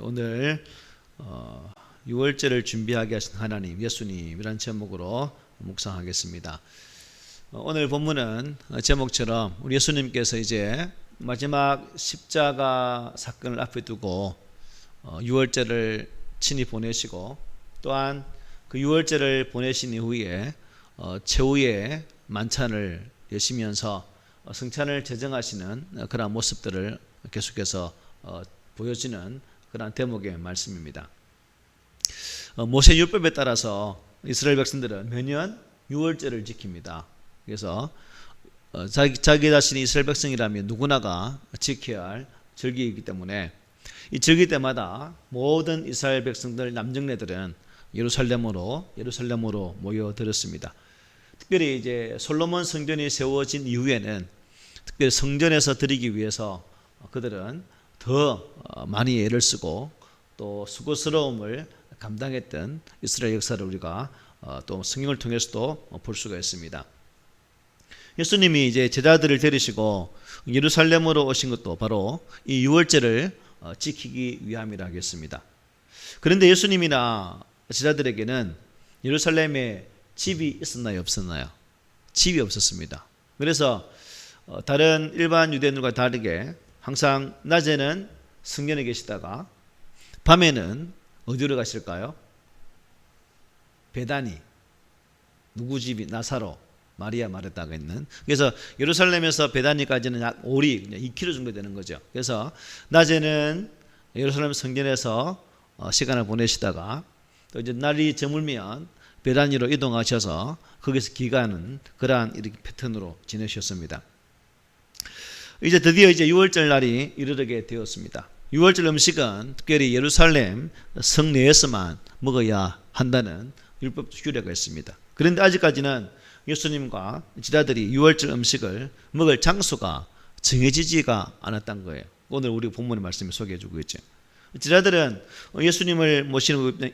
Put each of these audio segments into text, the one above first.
오늘 어, 6월절을 준비하게 하신 하나님, 예수님이란 제목으로 묵상하겠습니다. 어, 오늘 본문은 제목처럼 우리 예수님께서 이제 마지막 십자가 사건을 앞에 두고 어, 6월절을 친히 보내시고 또한 그 6월절을 보내신 이후에 어, 최후의 만찬을 여시면서 어, 성찬을 제정하시는 어, 그런 모습들을 계속해서 어, 보여지는 그런 대목의 말씀입니다. 어, 모세 율법에 따라서 이스라엘 백성들은 매년 6월절을 지킵니다. 그래서 어, 자기, 자기 자신이 이스라엘 백성이라면 누구나가 지켜야 할 절기이기 때문에 이 절기 때마다 모든 이스라엘 백성들 남정네들은 예루살렘으로 예루살렘으로 모여들었습니다. 특별히 이제 솔로몬 성전이 세워진 이후에는 특별히 성전에서 드리기 위해서 그들은 더 어, 많이 애를 쓰고 또 수고스러움을 감당했던 이스라엘 역사를 우리가 어, 또 성경을 통해서도 볼 수가 있습니다. 예수님이 이제 제자들을 데리시고 예루살렘으로 오신 것도 바로 이 유월절을 어, 지키기 위함이라 하겠습니다. 그런데 예수님이나 제자들에게는 예루살렘에 집이 있었나요, 없었나요? 집이 없었습니다. 그래서 어, 다른 일반 유대인들과 다르게 항상 낮에는 성전에 계시다가 밤에는 어디로 가실까요? 베다니 누구 집이 나사로 마리아 마르다가 있는 그래서 예루살렘에서 베다니까지는 약 5리 2km 정도 되는 거죠. 그래서 낮에는 예루살렘 성전에서 어, 시간을 보내시다가 또 이제 날이 저물면 베다니로 이동하셔서 거기서 기간은 그러한 이렇게 패턴으로 지내셨습니다. 이제 드디어 이제 6월절 날이 이르게 되었습니다. 6월절 음식은 특별히 예루살렘 성내에서만 먹어야 한다는 율법 규례가 있습니다. 그런데 아직까지는 예수님과 지자들이 6월절 음식을 먹을 장소가 정해지지가 않았던 거예요. 오늘 우리 본문의 말씀을 소개해 주고 있죠. 지자들은 예수님을 모시는,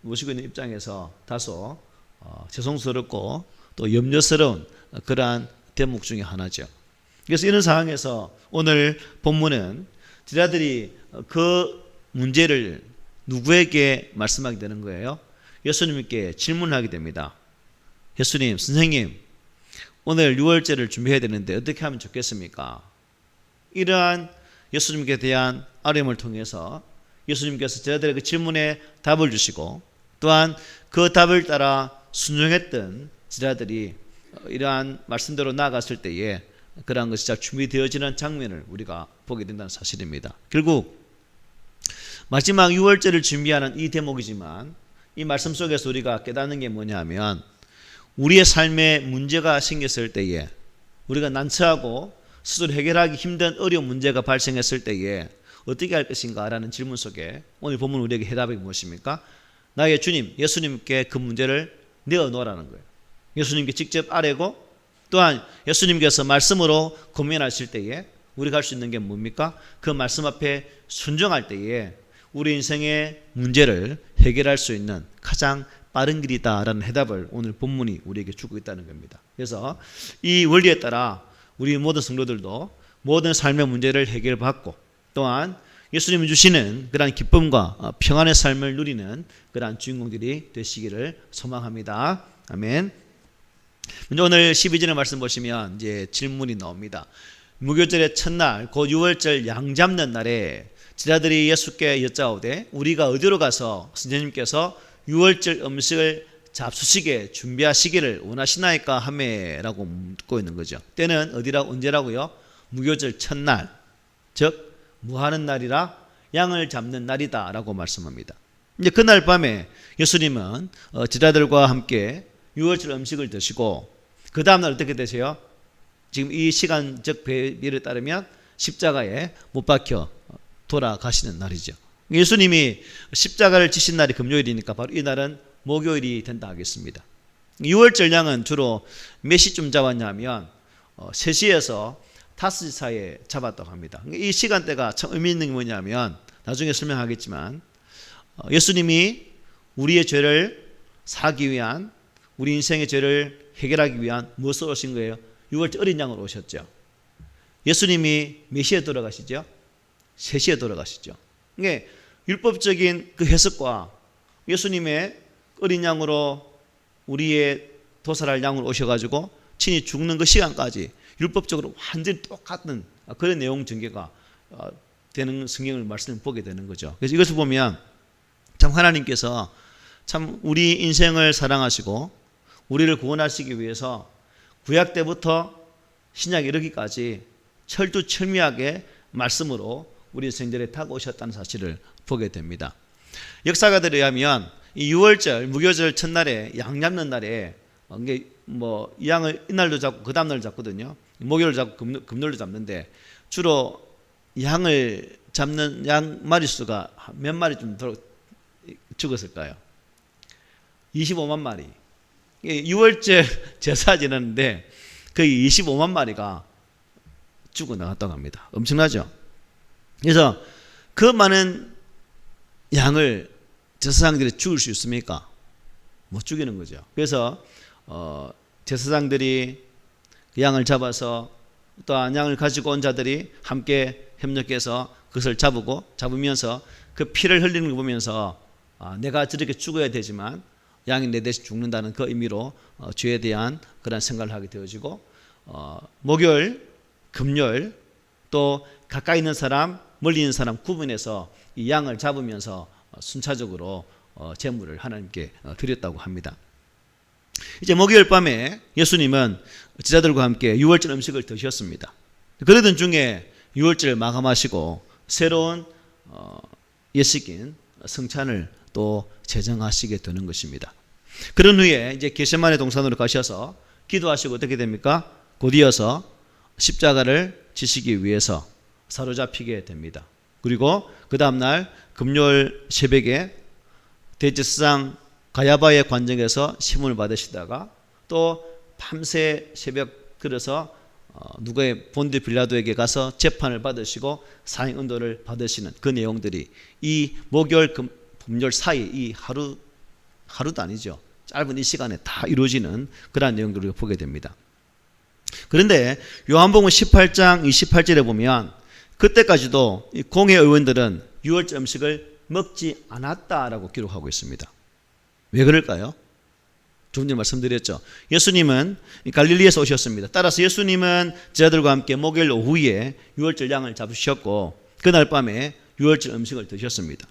모시고 있는 입장에서 다소 어, 죄송스럽고 또 염려스러운 그러한 대목 중에 하나죠. 그래서 이런 상황에서 오늘 본문은 지자들이 그 문제를 누구에게 말씀하게 되는 거예요? 예수님께 질문하게 됩니다. 예수님, 선생님, 오늘 6월節를 준비해야 되는데 어떻게 하면 좋겠습니까? 이러한 예수님께 대한 아뢰음을 통해서 예수님께서 제자들의 그 질문에 답을 주시고 또한 그 답을 따라 순종했던 제자들이 이러한 말씀대로 나아갔을 때에 그러한 것이 잘 준비되어지는 장면을 우리가 보게 된다는 사실입니다. 결국 마지막 6월절을 준비하는 이 대목이지만 이 말씀 속에서 우리가 깨닫는 게 뭐냐면 우리의 삶에 문제가 생겼을 때에 우리가 난처하고 스스로 해결하기 힘든 어려운 문제가 발생했을 때에 어떻게 할 것인가라는 질문 속에 오늘 본문 우리에게 해답이 무엇입니까? 나의 주님 예수님께 그 문제를 내어 놓으라는 거예요. 예수님께 직접 아뢰고 또한 예수님께서 말씀으로 고민하실 때에 우리가 할 수 있는 게 뭡니까? 그 말씀 앞에 순종할 때에 우리 인생의 문제를 해결할 수 있는 가장 빠른 길이다라는 해답을 오늘 본문이 우리에게 주고 있다는 겁니다. 그래서 이 원리에 따라 우리 모든 성도들도 모든 삶의 문제를 해결받고 또한 예수님이 주시는 그러한 기쁨과 평안의 삶을 누리는 그러한 주인공들이 되시기를 소망합니다. 아멘. 오늘 12절의 말씀 보시면 이제 질문이 나옵니다. 무교절의 첫날, 곧 6월절 양 잡는 날에 제자들이 예수께 여짜오되 우리가 어디로 가서 선생님께서 6월절 음식을 잡수시게 준비하시기를 원하시나이까 하매라고 묻고 있는 거죠. 때는 어디라 언제라고요? 무교절 첫날, 즉 무하는 날이라 양을 잡는 날이다라고 말씀합니다. 이제 그날 밤에 예수님은 어, 제자들과 함께 6월절 음식을 드시고 그 다음 날 어떻게 되세요? 지금 이 시간적 배비를 따르면 십자가에 못 박혀 돌아가시는 날이죠. 예수님이 십자가를 지신 날이 금요일이니까 바로 이 날은 목요일이 된다 하겠습니다. 6월 절량은 주로 몇 시쯤 잡았냐면 3시에서 5시 사이에 잡았다고 합니다. 이 시간대가 참 의미 있는 게 뭐냐면 나중에 설명하겠지만 어, 예수님이 우리의 죄를 사기 위한 우리 인생의 죄를 해결하기 위한 무엇으로 오신 거예요? 6월절 어린 양으로 오셨죠. 예수님이 몇 시에 돌아가시죠? 3시에 돌아가시죠. 이게 율법적인 그 해석과 예수님의 어린 양으로 우리의 도살할 양으로 오셔가지고 친히 죽는 그 시간까지 율법적으로 완전히 똑같은 그런 내용 전개가 어, 되는 성경을 말씀을 보게 되는 거죠. 그래서 이것을 보면 참 하나님께서 참 우리 인생을 사랑하시고 우리를 구원하시기 위해서 구약 때부터 신약 이르기까지 철두철미하게 말씀으로 우리 생전에 타고 오셨다는 사실을 보게 됩니다. 역사가들에 의하면 이 6월절 무교절 첫날에 양 잡는 날에 어, 이게 뭐 양을 이날도 잡고 그 다음 날 잡거든요. 목요일 잡고 금, 금요일도 잡는데 주로 양을 잡는 양 마리수가 몇 마리 좀더 죽었을까요? 25만 마리. 6월절 제사 지났는데 거의 25만 마리가 죽어 나갔다고 합니다. 엄청나죠? 그래서 그 많은 양을 제사장들이 죽일 수 있습니까? 못 죽이는 거죠. 그래서 어, 제사장들이 그 양을 잡아서 또한 양을 가지고 온 자들이 함께 협력해서 그것을 잡고 잡으면서 그 피를 흘리는 거 보면서 아, 내가 저렇게 죽어야 되지만 양이 내 대신 죽는다는 그 의미로 어, 죄에 대한 그런 생각을 하게 되어지고 어, 목요일, 금요일 또 가까이 있는 사람, 멀리 있는 사람 구분해서 이 양을 잡으면서 어, 순차적으로 어, 제물을 하나님께 어, 드렸다고 합니다. 이제 목요일 밤에 예수님은 제자들과 함께 유월절 음식을 드셨습니다. 그러던 중에 유월절을 마감하시고 새로운 어, 예식인 성찬을 또 제정하시게 되는 것입니다. 그런 후에 이제 게세만의 동산으로 가셔서 기도하시고 어떻게 됩니까? 곧이어서 십자가를 지시기 위해서 사로잡히게 됩니다. 그리고 그 다음 날 금요일 새벽에 대제사장 가야바의 관정에서 시문을 받으시다가 또 밤새 새벽 들어서 어, 누가의 본디 빌라도에게 가서 재판을 받으시고 사형 은도를 받으시는 그 내용들이 이 목요일 금, 금요일 사이 이 하루 하루도 아니죠. 짧은 이 시간에 다 이루어지는 그러한 내용들을 보게 됩니다. 그런데 요한복음 18장 28절에 보면 그때까지도 이 공회 의원들은 유월절 음식을 먹지 않았다라고 기록하고 있습니다. 왜 그럴까요? 조금 말씀드렸죠. 예수님은 갈릴리에서 오셨습니다. 따라서 예수님은 제자들과 함께 목요일 오후에 유월절 양을 잡으셨고 그날 밤에 유월절 음식을 드셨습니다.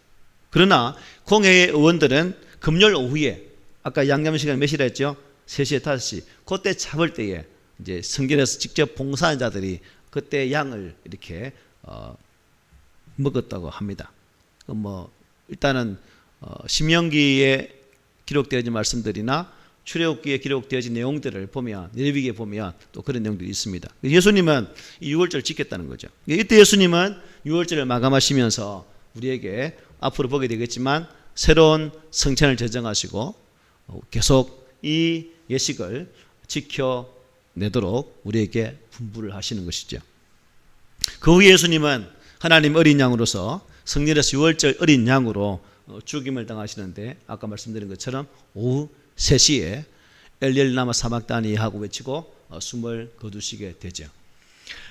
그러나 공회의 의원들은 금요일 오후에 아까 양념 시간 몇 시라 했죠? 3시에 5시. 그때 잡을 때에 이제 성전에서 직접 봉사한 자들이 그때 양을 이렇게 어, 먹었다고 합니다. 뭐 일단은 어, 신명기에 기록되어진 말씀들이나 출애굽기에 기록되어진 내용들을 보면 레위기에 보면 또 그런 내용들이 있습니다. 예수님은 이 6월절 지켰다는 거죠. 이때 예수님은 6월절을 마감하시면서 우리에게 앞으로 보게 되겠지만 새로운 성찬을 제정하시고 계속 이 예식을 지켜내도록 우리에게 분부를 하시는 것이죠. 그 후에 예수님은 하나님 어린 양으로서 성전에서 6월절 어린 양으로 죽임을 당하시는데 아까 말씀드린 것처럼 오후 3시에 엘리엘나마 사막다니 하고 외치고 숨을 거두시게 되죠.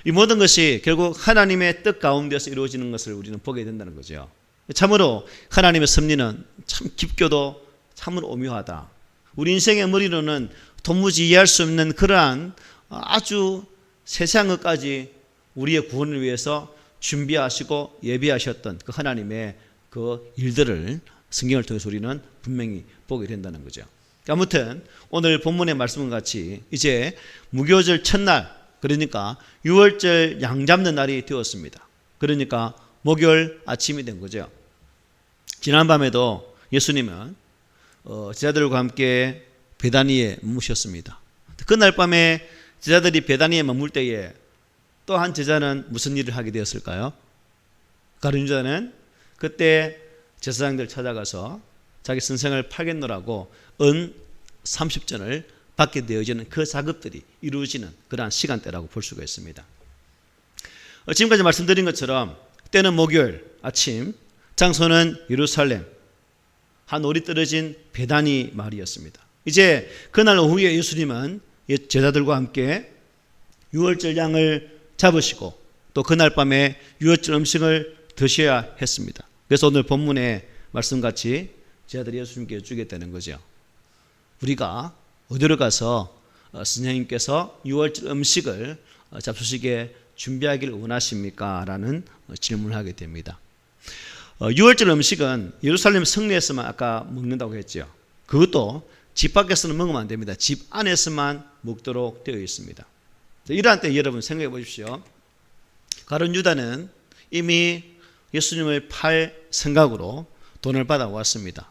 이 모든 것이 결국 하나님의 뜻 가운데서 이루어지는 것을 우리는 보게 된다는 거죠. 참으로 하나님의 섭리는 참 깊고도 참으로 오묘하다. 우리 인생의 머리로는 도무지 이해할 수 없는 그러한 아주 세세한 것까지 우리의 구원을 위해서 준비하시고 예비하셨던 그 하나님의 그 일들을 성경을 통해서 우리는 분명히 보게 된다는 거죠. 아무튼 오늘 본문의 말씀과 같이 이제 무교절 첫날 그러니까 6월절 양 잡는 날이 되었습니다. 그러니까 목요일 아침이 된 거죠. 지난밤에도 예수님은 어, 제자들과 함께 베다니에 머무셨습니다. 그날 밤에 제자들이 베다니에 머물 때에 또 한 제자는 무슨 일을 하게 되었을까요? 가룟 자는 그때 제사장들 찾아가서 자기 선생을 팔겠노라고 은 30전을 받게 되어지는 그 작업들이 이루어지는 그러한 시간대라고 볼 수가 있습니다. 어, 지금까지 말씀드린 것처럼 때는 목요일 아침, 장소는 예루살렘, 한 오리 떨어진 베다니 마을이었습니다. 이제 그날 오후에 예수님은 제자들과 함께 유월절 양을 잡으시고 또 그날 밤에 유월절 음식을 드셔야 했습니다. 그래서 오늘 본문의 말씀같이 제자들이 예수님께 여쭈겠다는 거죠. 우리가 어디로 가서 어, 선생님께서 6월절 음식을 어, 잡수시게 준비하기를 원하십니까? 라는 어, 질문을 하게 됩니다. 6월절 음식은 예루살렘 성내에서만 아까 먹는다고 했죠. 그것도 집 밖에서는 먹으면 안 됩니다. 집 안에서만 먹도록 되어 있습니다. 이러한 때 여러분 생각해 보십시오. 가론 유다는 이미 예수님을 팔 생각으로 돈을 받아 왔습니다.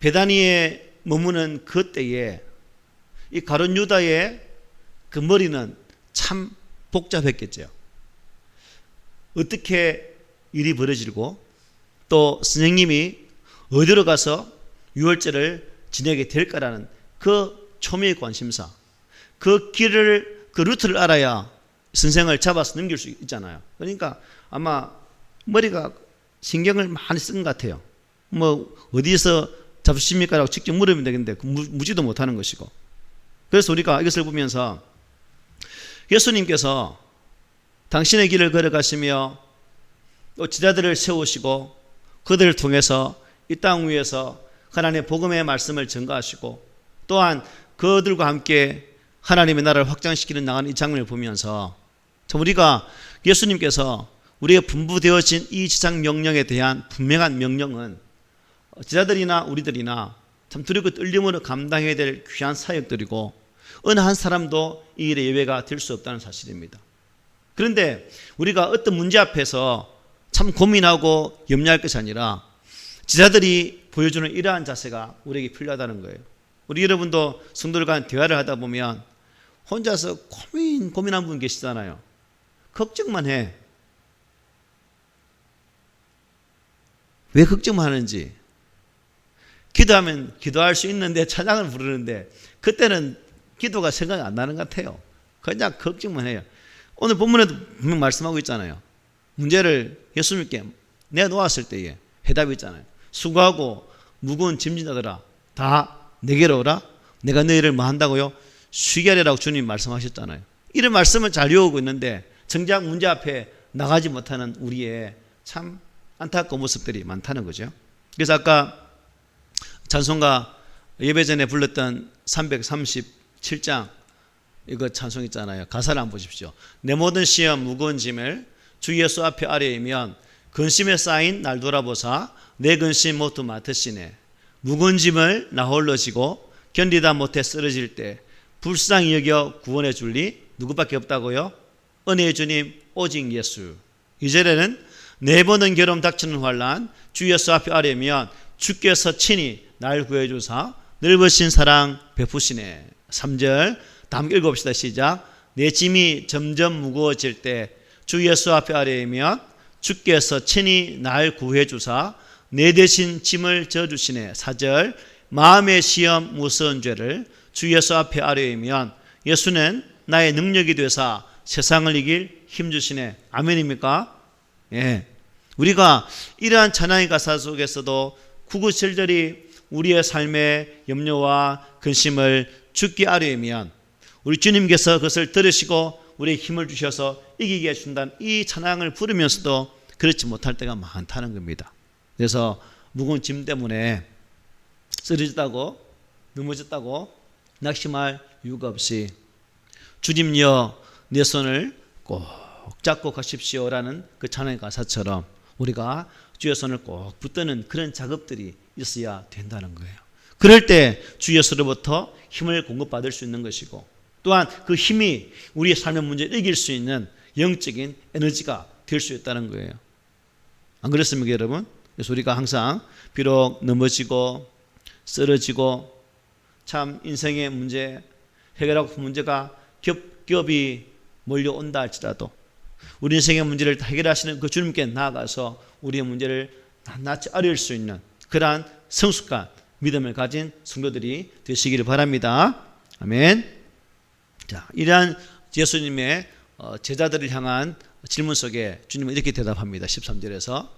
베다니에 머무는 그 때에 이 가론 유다의 그 머리는 참 복잡했겠죠. 어떻게 일이 벌어지고 또 선생님이 어디로 가서 유월절을 지내게 될까라는 그 초미의 관심사, 그 길을 그 루트를 알아야 선생을 잡아서 넘길 수 있잖아요. 그러니까 아마 머리가 신경을 많이 쓴 것 같아요. 뭐 어디서 잡수십니까라고 직접 물으면 되겠는데 그 무지도 못하는 것이고. 그래서 우리가 이것을 보면서 예수님께서 당신의 길을 걸어가시며 또 지자들을 세우시고 그들을 통해서 이 땅 위에서 하나님의 복음의 말씀을 전가하시고 또한 그들과 함께 하나님의 나라를 확장시키는 나가는 이 장면을 보면서 참 우리가 예수님께서 우리의 분부되어진 이 지상 명령에 대한 분명한 명령은 지자들이나 우리들이나 참 두렵고 떨림으로 감당해야 될 귀한 사역들이고 어느 한 사람도 이 일의 예외가 될 수 없다는 사실입니다. 그런데 우리가 어떤 문제 앞에서 참 고민하고 염려할 것이 아니라 지자들이 보여주는 이러한 자세가 우리에게 필요하다는 거예요. 우리 여러분도 성도들과 대화를 하다 보면 혼자서 고민 고민한 분 계시잖아요. 걱정만 해. 왜 걱정만 하는지. 기도하면 기도할 수 있는데 찬양을 부르는데 그때는 기도가 생각이 안 나는 것 같아요. 그냥 걱정만 해요. 오늘 본문에도 분명 말씀하고 있잖아요. 문제를 예수님께 내놓았을 때에 해답이 있잖아요. 수고하고 무거운 짐진자들아 다 내게로 오라. 내가 너희를 뭐 한다고요? 쉬게 하리라고 주님 말씀하셨잖아요. 이런 말씀을 잘 외우고 있는데 정작 문제 앞에 나가지 못하는 우리의 참 안타까운 모습들이 많다는 거죠. 그래서 아까 찬송가 예배 전에 불렀던 337장 이거 찬송 있잖아요. 가사를 한번 보십시오. 내 모든 시험 무거운 짐을 주 예수 앞에 아뢰이면 근심에 쌓인 날 돌아보사 내 근심 모두 맡으시네. 무거운 짐을 나 홀로 지고 견디다 못해 쓰러질 때 불쌍히 여겨 구원해 줄리 누구밖에 없다고요? 은혜의 주님 오직 예수. 이절에는 네 번은 결혼 닥치는 환란 주 예수 앞에 아뢰면 주께서 친히 날 구해 주사 넓으신 사랑 베푸시네. 3절 다음 읽어봅시다. 시작. 내 짐이 점점 무거워질 때 주 예수 앞에 아뢰면 주께서 친히 날 구해 주사 내 대신 짐을 져 주시네. 4절 마음의 시험 무서운 죄를 주 예수 앞에 아뢰면 예수는 나의 능력이 되사 세상을 이길 힘 주시네. 아멘입니까? 예. 우리가 이러한 찬양의 가사 속에서도 구구절절이 우리의 삶의 염려와 근심을 죽게 아뢰면 우리 주님께서 그것을 들으시고 우리의 힘을 주셔서 이기게 해준다는 이 찬양을 부르면서도 그렇지 못할 때가 많다는 겁니다. 그래서 무거운 짐 때문에 쓰러졌다고 넘어졌다고 낙심할 이유가 없이 주님여 내 손을 꼭 잡고 가십시오라는 그 찬양의 가사처럼 우리가 주의 손을 꼭 붙드는 그런 작업들이 있어야 된다는 거예요. 그럴 때 주 예수로부터 힘을 공급받을 수 있는 것이고 또한 그 힘이 우리의 삶의 문제를 이길 수 있는 영적인 에너지가 될 수 있다는 거예요. 안 그렇습니까, 여러분? 그래서 우리가 항상 비록 넘어지고 쓰러지고 참 인생의 문제, 해결하고 문제가 겹 겹이 몰려온다 할지라도 우리 인생의 문제를 해결하시는 그 주님께 나아가서 우리의 문제를 낱낱이 아릴 수 있는 그러한 성숙한 믿음을 가진 성도들이 되시기를 바랍니다. 아멘. 자, 이러한 예수님의 어, 제자들을 향한 질문 속에 주님은 이렇게 대답합니다. 13절에서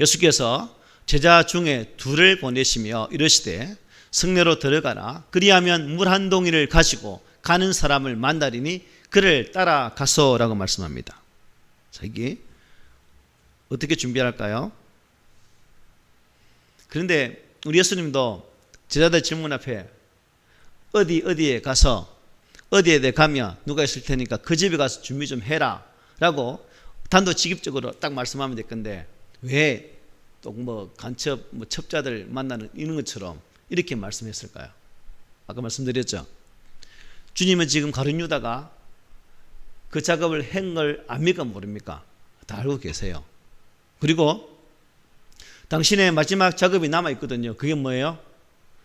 예수께서 제자 중에 둘을 보내시며 이르시되 성내로 들어가라 그리하면 물 한 동이를 가지고 가는 사람을 만나리니 그를 따라가소라고 말씀합니다. 자, 이게 어떻게 준비할까요? 그런데 우리 예수님도 제자들 질문 앞에 어디 어디에 가서 어디에 내 가면 누가 있을 테니까 그 집에 가서 준비 좀 해라 라고 단도직입적으로 딱 말씀하면 될 건데 왜 또 뭐 간첩 뭐 첩자들 만나는 이런 것처럼 이렇게 말씀했을까요? 아까 말씀드렸죠. 주님은 지금 가룟 유다가 그 작업을 한 걸 압니까 모릅니까? 다 알고 계세요. 그리고 당신의 마지막 작업이 남아 있거든요. 그게 뭐예요?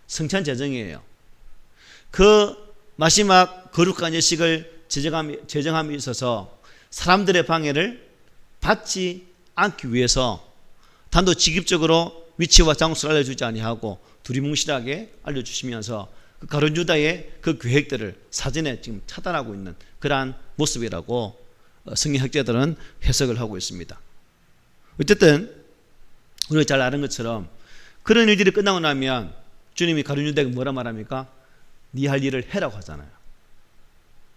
성찬 제정이에요. 그 마지막 거룩한 예식을 제정함이, 제정함에 있어서 사람들의 방해를 받지 않기 위해서 단도직입적으로 위치와 장소를 알려주지 아니하고 두리뭉실하게 알려주시면서 그 가룟 유다의 그 계획들을 사전에 지금 차단하고 있는 그러한 모습이라고 어, 성경 학자들은 해석을 하고 있습니다. 어쨌든 우리가 잘 아는 것처럼 그런 일들이 끝나고 나면 주님이 가룟 유다에게 뭐라 말합니까? 네 할 일을 해라고 하잖아요.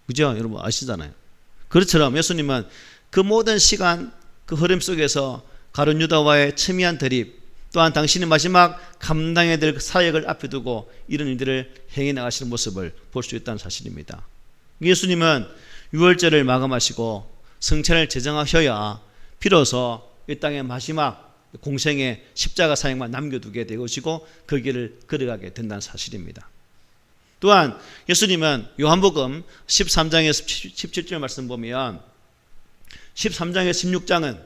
그죠? 여러분 아시잖아요. 그렇처럼 예수님은 그 모든 시간 그 흐름 속에서 가룟 유다와의 첨예한 대립 또한 당신의 마지막 감당해야 될 사역을 앞에 두고 이런 일들을 행해 나가시는 모습을 볼 수 있다는 사실입니다. 예수님은 유월절을 마감하시고 성찬을 제정하셔야 비로소 이 땅의 마지막 공생의 십자가 사역만 남겨두게 되시고 그 길을 걸어가게 된다는 사실입니다. 또한 예수님은 요한복음 13장에서 17절 말씀 보면 13장에서 16장은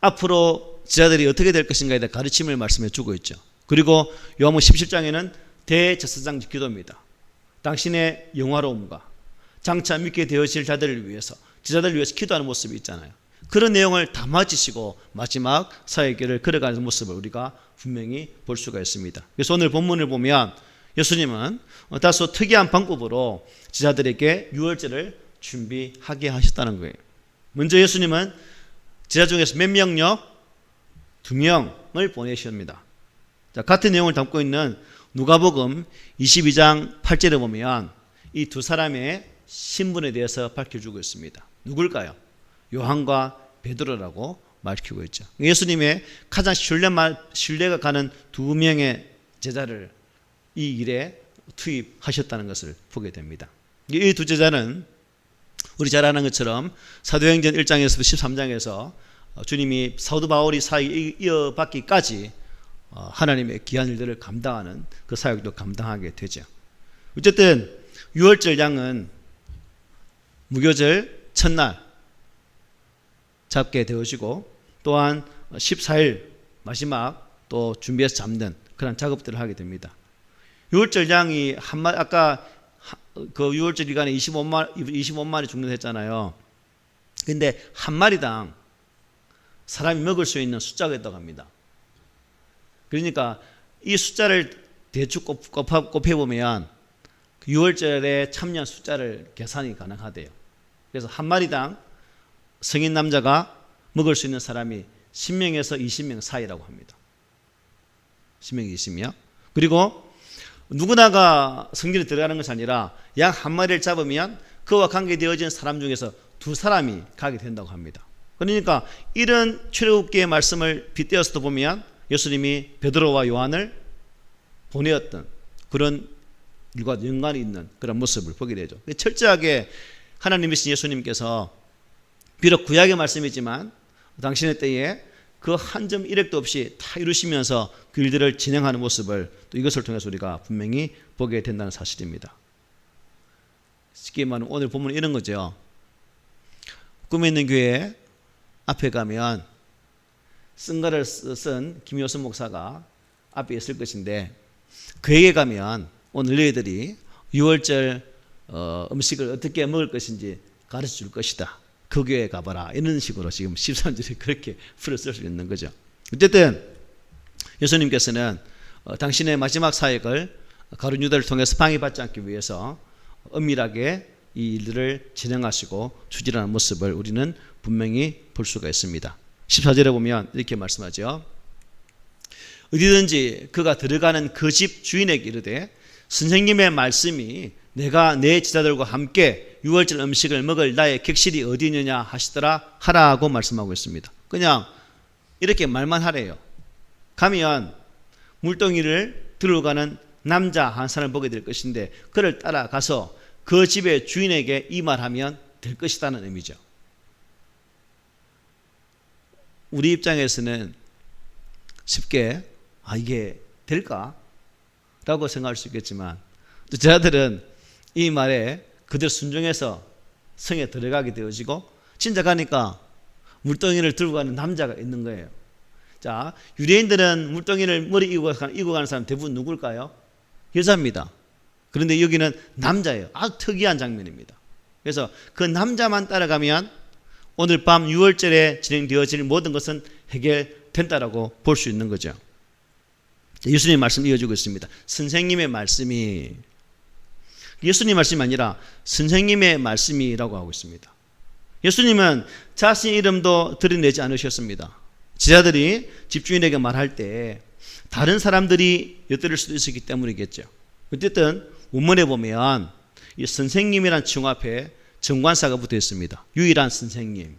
앞으로 제자들이 어떻게 될 것인가에 대해 가르침을 말씀해 주고 있죠. 그리고 요한복음 17장에는 대제사장 기도입니다. 당신의 영화로움과 장차 믿게 되어질 자들을 위해서 제자들을 위해서 기도하는 모습이 있잖아요. 그런 내용을 담아지시고 마지막 사역길을 걸어가는 모습을 우리가 분명히 볼 수가 있습니다. 그래서 오늘 본문을 보면 예수님은 다소 특이한 방법으로 제자들에게 유월절을 준비하게 하셨다는 거예요. 먼저 예수님은 제자 중에서 몇 명요? 두 명을 보내십니다. 자, 같은 내용을 담고 있는 누가복음 22장 8절에 보면 이 두 사람의 신분에 대해서 밝혀주고 있습니다. 누굴까요? 요한과 베드로라고 밝히고 있죠. 예수님의 가장 신뢰 신뢰가 가는 두 명의 제자를 이 일에 투입하셨다는 것을 보게 됩니다. 이 두 제자는 우리 잘 아는 것처럼 사도행전 1장에서 13장에서 주님이 사도 바울이 사이 이어받기까지 어, 하나님의 귀한 일들을 감당하는 그 사역도 감당하게 되죠. 어쨌든 유월절 양은 무교절 첫날 잡게 되어지고 또한 14일 마지막 또 준비해서 잡는 그런 작업들을 하게 됩니다. 유월절 양이 한 마, 아까 그 유월절 기간에 25만 25만이 죽는다 했잖아요. 근데 한 마리당 사람이 먹을 수 있는 숫자가 있다고 합니다. 그러니까 이 숫자를 대충 곱해 보면 6월절에 참여한 숫자를 계산이 가능하대요. 그래서 한 마리당 성인 남자가 먹을 수 있는 사람이 10명에서 20명 사이라고 합니다. 10명, 20명. 그리고 누구나가 성전에 들어가는 것이 아니라 양 한 마리를 잡으면 그와 관계되어진 사람 중에서 두 사람이 가게 된다고 합니다. 그러니까 이런 출애굽기의 말씀을 빗대어서 보면 예수님이 베드로와 요한을 보내었던 그런 일과 연관이 있는 그런 모습을 보게 되죠. 철저하게 하나님이신 예수님께서 비록 구약의 말씀이지만 당신의 때에 그 한 점 일획도 없이 다 이루시면서 그 일들을 진행하는 모습을 또 이것을 통해서 우리가 분명히 보게 된다는 사실입니다. 쉽게 말하면 오늘 본문은 이런 거죠. 꿈에 있는 교회 앞에 가면 쓴가를 쓴 김효선 목사가 앞에 있을 것인데 그에게 가면 오늘 너희들이 6월절 어, 음식을 어떻게 먹을 것인지 가르쳐 줄 것이다. 그 교회에 가봐라. 이런 식으로 지금 13절에 그렇게 풀어 쓸수 있는 거죠. 어쨌든 예수님께서는 어, 당신의 마지막 사역을 가룟 유다를 통해서 방해받지 않기 위해서 엄밀하게 이 일들을 진행하시고 추진하는 모습을 우리는 분명히 볼 수가 있습니다. 14절에 보면 이렇게 말씀하죠. 어디든지 그가 들어가는 그 집 주인에게 이르되 선생님의 말씀이 내가 내 지자들과 함께 유월절 음식을 먹을 나의 객실이 어디 있느냐 하시더라 하라고 말씀하고 있습니다. 그냥 이렇게 말만 하래요. 가면 물동이를 들어가는 남자 한 사람을 보게 될 것인데 그를 따라가서 그 집의 주인에게 이 말하면 될 것이라는 의미죠. 우리 입장에서는 쉽게 아 이게 될까? 라고 생각할 수 있겠지만 또 저들은 이 말에 그대로 순종해서 성에 들어가게 되어지고 진짜 가니까 물동이를 들고 가는 남자가 있는 거예요. 자, 유대인들은 물동이를 머리 이고 이고 가는 사람 대부분 누굴까요? 여자입니다. 그런데 여기는 남자예요. 아주 특이한 장면입니다. 그래서 그 남자만 따라가면 오늘 밤 6월절에 진행되어질 모든 것은 해결된다라고 볼 수 있는 거죠. 예수님의 말씀 이어지고 있습니다. 선생님의 말씀이 예수님 말씀이 아니라 선생님의 말씀이라고 하고 있습니다. 예수님은 자신 이름도 들이내지 않으셨습니다. 제자들이 집주인에게 말할 때 다른 사람들이 엿들을 수도 있었기 때문이겠죠. 어쨌든 원문에 보면 이 선생님이란 칭호 앞에 정관사가 붙어 있습니다. 유일한 선생님.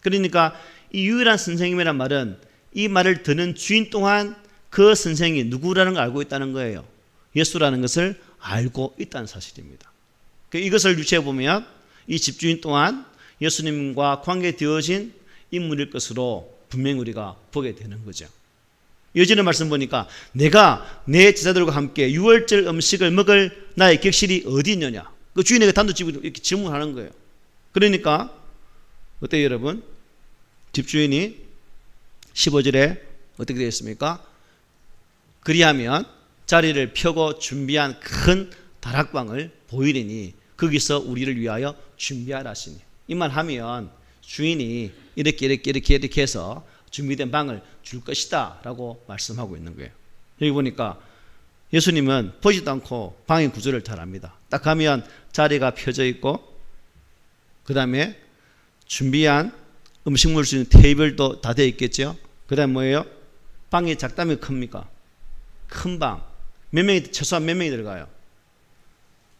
그러니까 이 유일한 선생님이란 말은 이 말을 듣는 주인 또한 그 선생이 누구라는 걸 알고 있다는 거예요. 예수라는 것을 알고 있다는 사실입니다. 그 이것을 유추해 보면 이 집주인 또한 예수님과 관계되어진 인물일 것으로 분명히 우리가 보게 되는 거죠. 여지는 말씀 보니까 내가 내 제자들과 함께 유월절 음식을 먹을 나의 격실이 어디 있느냐. 그 주인에게 단도직입 이렇게 질문하는 거예요. 그러니까 어때요 여러분? 집주인이 15절에 어떻게 되어 있습니까? 그리하면 자리를 펴고 준비한 큰 다락방을 보이리니 거기서 우리를 위하여 준비하라 하시니 이만 하면 주인이 이렇게 이렇게 이렇게 이렇게 해서 준비된 방을 줄 것이다 라고 말씀하고 있는 거예요 여기 보니까 예수님은 보지도 않고 방의 구조를 잘 압니다 딱 가면 자리가 펴져 있고 그 다음에 준비한 음식물 수 있는 테이블도 다 되어 있겠죠 그 다음 뭐예요? 방이 작다면 큽니까? 큰 방. 몇 명이, 최소한 몇 명이 들어가요?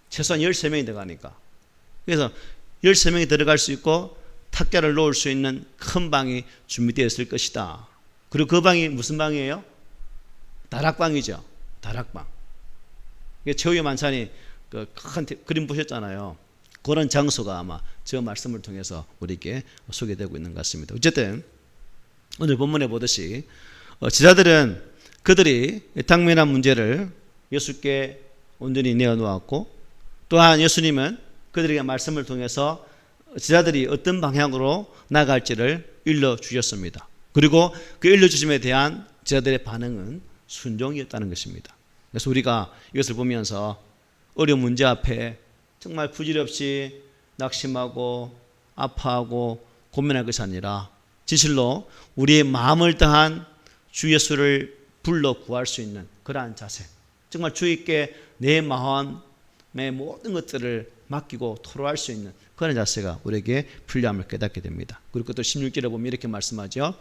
최소한 13명이 들어가니까. 그래서 13명이 들어갈 수 있고 탁자를 놓을 수 있는 큰 방이 준비되어 있을 것이다. 그리고 그 방이 무슨 방이에요? 다락방이죠. 다락방. 최후의 만찬이 그큰 그림 보셨잖아요. 그런 장소가 아마 저 말씀을 통해서 우리에게 소개되고 있는 것 같습니다. 어쨌든 오늘 본문에 보듯이 어, 지자들은 그들이 당면한 문제를 예수께 온전히 내어놓았고 또한 예수님은 그들에게 말씀을 통해서 지자들이 어떤 방향으로 나갈지를 일러주셨습니다. 그리고 그 일러주심에 대한 제자들의 반응은 순종이었다는 것입니다. 그래서 우리가 이것을 보면서 어려운 문제 앞에 정말 부질없이 낙심하고 아파하고 고민할 것이 아니라 진실로 우리의 마음을 다한 주 예수를 불러 구할 수 있는 그러한 자세. 정말 주님께 내 마음의 모든 것들을 맡기고 토로할 수 있는 그런 자세가 우리에게 필요함을 깨닫게 됩니다. 그리고 또 16절에 보면 이렇게 말씀하죠.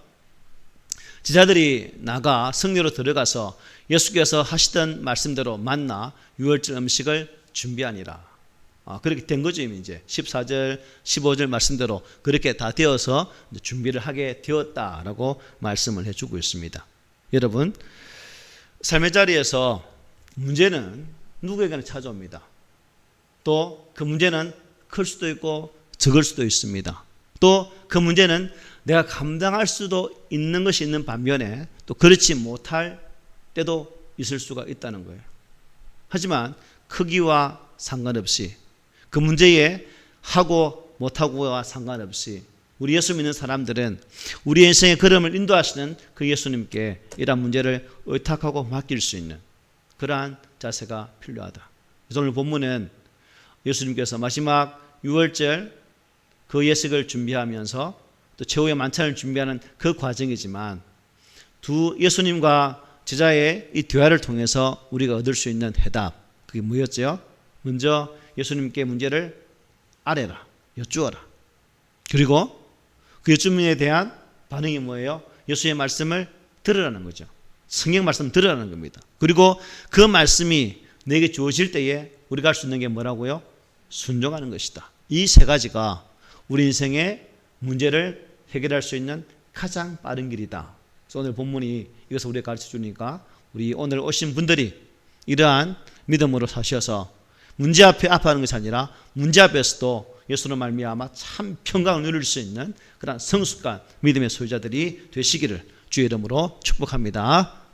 지자들이 나가 성리로 들어가서 예수께서 하시던 말씀대로 만나 유월절 음식을 준비하니라. 아, 그렇게 된 거죠, 이제. 14절, 15절 말씀대로 그렇게 다 되어서 준비를 하게 되었다라고 말씀을 해주고 있습니다. 여러분, 삶의 자리에서 문제는 누구에게나 찾아옵니다. 또 그 문제는 클 수도 있고 적을 수도 있습니다. 또 그 문제는 내가 감당할 수도 있는 것이 있는 반면에 또 그렇지 못할 때도 있을 수가 있다는 거예요. 하지만 크기와 상관없이 그 문제에 하고 못하고와 상관없이 우리 예수 믿는 사람들은 우리 인생의 걸음을 인도하시는 그 예수님께 이러한 문제를 의탁하고 맡길 수 있는 그러한 자세가 필요하다. 그래서 오늘 본문은 예수님께서 마지막 6월절 그 예식을 준비하면서 또 최후의 만찬을 준비하는 그 과정이지만 두 예수님과 제자의 이 대화를 통해서 우리가 얻을 수 있는 해답 그게 뭐였죠? 먼저 예수님께 문제를 아래라 여쭈어라 그리고 그 여쭈문에 대한 반응이 뭐예요? 예수의 말씀을 들으라는 거죠. 성경 말씀 들으라는 겁니다. 그리고 그 말씀이 내게 주어질 때에 우리가 할 수 있는 게 뭐라고요? 순종하는 것이다. 이 세 가지가 우리 인생의 문제를 해결할 수 있는 가장 빠른 길이다. 그래서 오늘 본문이 이것을 우리에게 가르쳐 주니까 우리 오늘 오신 분들이 이러한 믿음으로 사셔서 문제 앞에 아파하는 것이 아니라 문제 앞에서도 예수로 말미암아 참 평강을 누릴 수 있는 그런 성숙한 믿음의 소유자들이 되시기를 주의 이름으로 축복합니다.